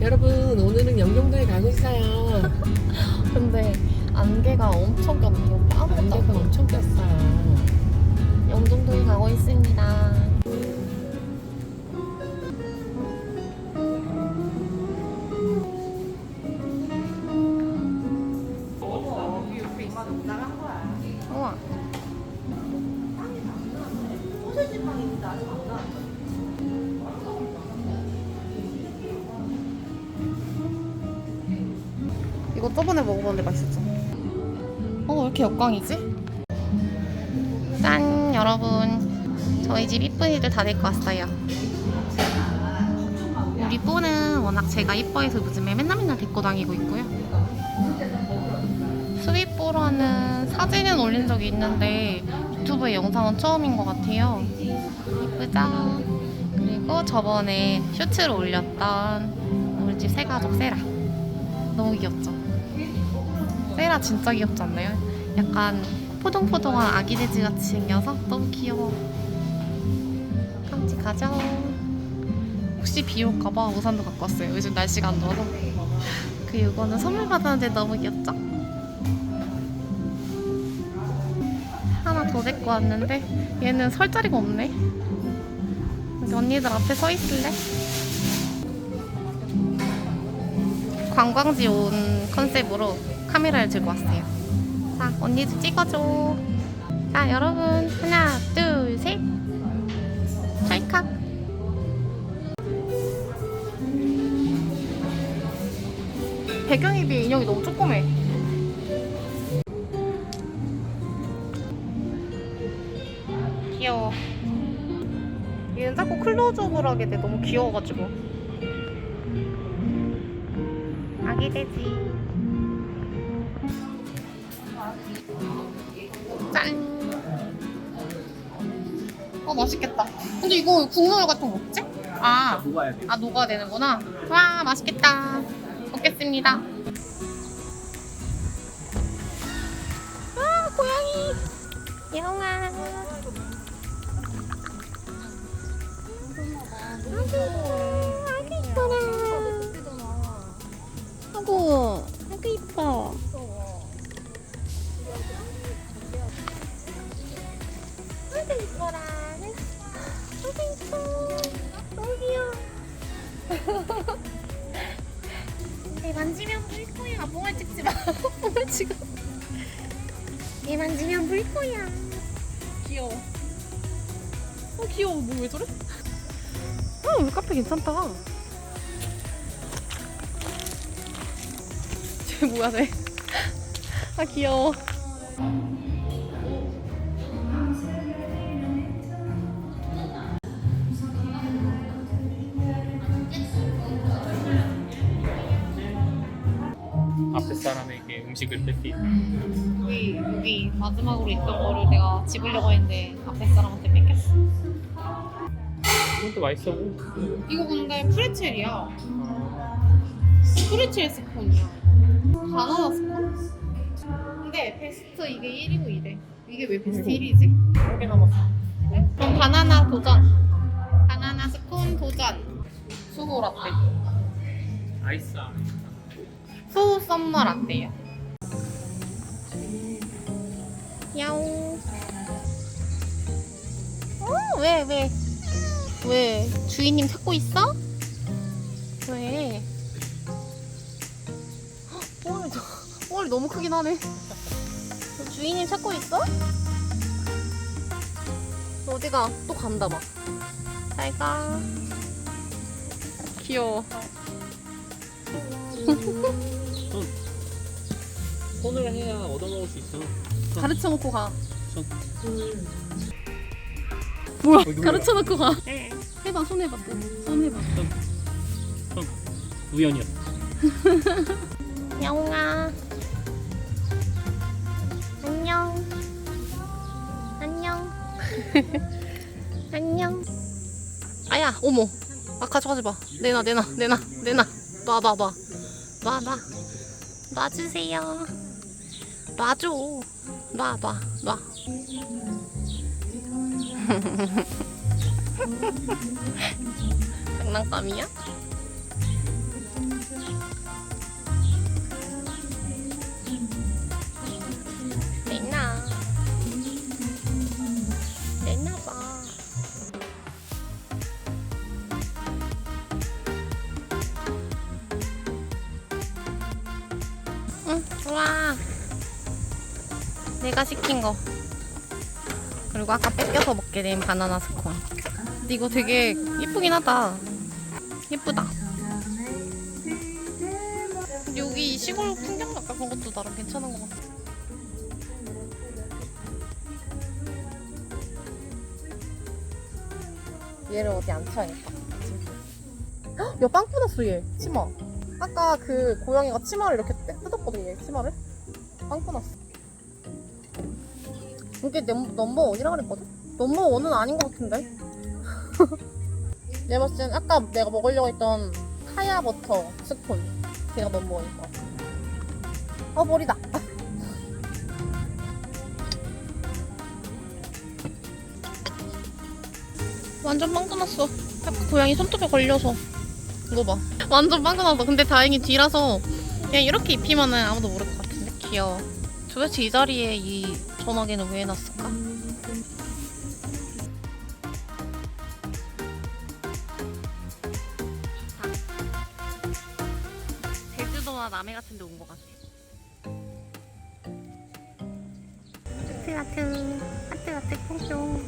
여러분 오늘은 영종도에 가고 있어요. 근데 안개가 엄청 꼈네. 오빠 아무것도 안 안개가 보여. 엄청 꼈어요. 영종도에 가고 있습니다. 우와. 이거 저번에 먹어봤는데 맛있었죠? 어, 왜 이렇게 역광이지? 짠, 여러분. 저희 집 이쁜 이들 다 데리고 왔어요. 우리 뿌는 워낙 제가 이뻐해서 요즘에 맨날 맨날 데리고 다니고 있고요. 스윗뿌라는 사진은 올린 적이 있는데 유튜브에 영상은 처음인 것 같아요. 이쁘죠? 그리고 저번에 쇼츠로 올렸던 우리 집 새가족 세라. 너무 귀엽죠? 세라 진짜 귀엽지 않나요? 약간 포동포동한 아기 돼지 같이 생겨서 너무 귀여워. 깜찍하죠? 혹시 비 올까봐 우산도 갖고 왔어요. 요즘 날씨가 안 좋아서. 그 이거는 선물 받았는데 너무 귀엽죠? 하나 더 데리고 왔는데 얘는 설 자리가 없네. 언니들 앞에 서 있을래? 관광지 온 컨셉으로 카메라를 들고 왔어요. 자, 언니도 찍어줘. 자, 여러분. 하나, 둘, 셋. 찰칵. 배경에 비해 인형이 너무 조그매. 귀여워. 얘는 자꾸 클로즈업을 하게 돼. 너무 귀여워가지고. 아기 돼지. 어 맛있겠다. 근데 이거 국물 같은 거 먹지? 아, 녹아야 돼. 아 녹아야 되는구나. 와 맛있겠다. 먹겠습니다. 아 고양이. 영아. 아기, 아 뽕을 찍지 마. 뽕을 찍어. 얘 만지면 물 거야. 귀여워. 어 귀여워. 뭐 왜 저래? 어, 우리 카페 괜찮다. 쟤 뭐야, 쟤? 아, 귀여워. 사람에게 음식을 뺏기 여기, 여기 마지막으로 있던 거를 내가 집으려고 했는데 앞에 사람한테 뺏겼어. 이것도 맛있어 이거 근데 프레첼이야. 프레첼 스콘이야. 바나나 스콘? 근데 베스트 이게 1이고 이래. 이게 왜 베스트 1이지? 한개 남았어 그래? 그럼 바나나 도전. 바나나 스콘 도전. 수고 라떼. 아이스 수 썸머 라떼요. 야옹. 어, 왜, 왜? 왜? 주인님 찾고 있어? 왜? 헉, 뽀알이, 저- 뽀알이 너무 크긴 하네. 너 주인님 찾고 있어? 너 어디가? 또 간다, 막. 잘 가. 귀여워. 손을 해야 얻어먹을 수 있어 가르쳐 놓고 가. 손. 뭐야? 어, 이거 가르쳐 놓고 가. 해봐, 손 해봐. 또. 손 해봐. 우연이었어 영아. 안녕. 안녕. 안녕. 아야, 어머. 아, 가져가지 마. 내놔, 내놔, 내놔, 내놔. 놔, 놔, 놔. 놔, 놔. 놔주세요. 놔줘. 놔, 놔, 놔. 장난감이야? 제가 시킨 거. 그리고 아까 뺏겨서 먹게 된 바나나 스콘. 근데 이거 되게 예쁘긴 하다. 예쁘다. 여기 시골 풍경 약간 그런 것도 나름 괜찮은 것 같아. 얘를 어디 앉혀야겠다. 야, 빵꾸 났어, 얘. 치마. 아까 그 고양이가 치마를 이렇게 떼- 뜯었거든, 얘 치마를. 빵꾸 났어. 이게 넘, 넘버 원이라 그랬거든? 넘버 원은 아닌 것 같은데? 내가 봤을 땐 아까 내가 먹으려고 했던 카야 버터 스콘. 걔가 넘버 원일 것 같아. 어, 머리다. 완전 빵꾸 났어. 아까 고양이 손톱에 걸려서. 이거 봐. 완전 빵꾸 났어. 근데 다행히 뒤라서 그냥 이렇게 입히면은 아무도 모를 것 같은데. 귀여워. 도대체 이 자리에 이 전화기는 왜 해놨을까? 제주도나 남해 같은 데 온 것 같아. 하트 하트 하트 하트 콩콩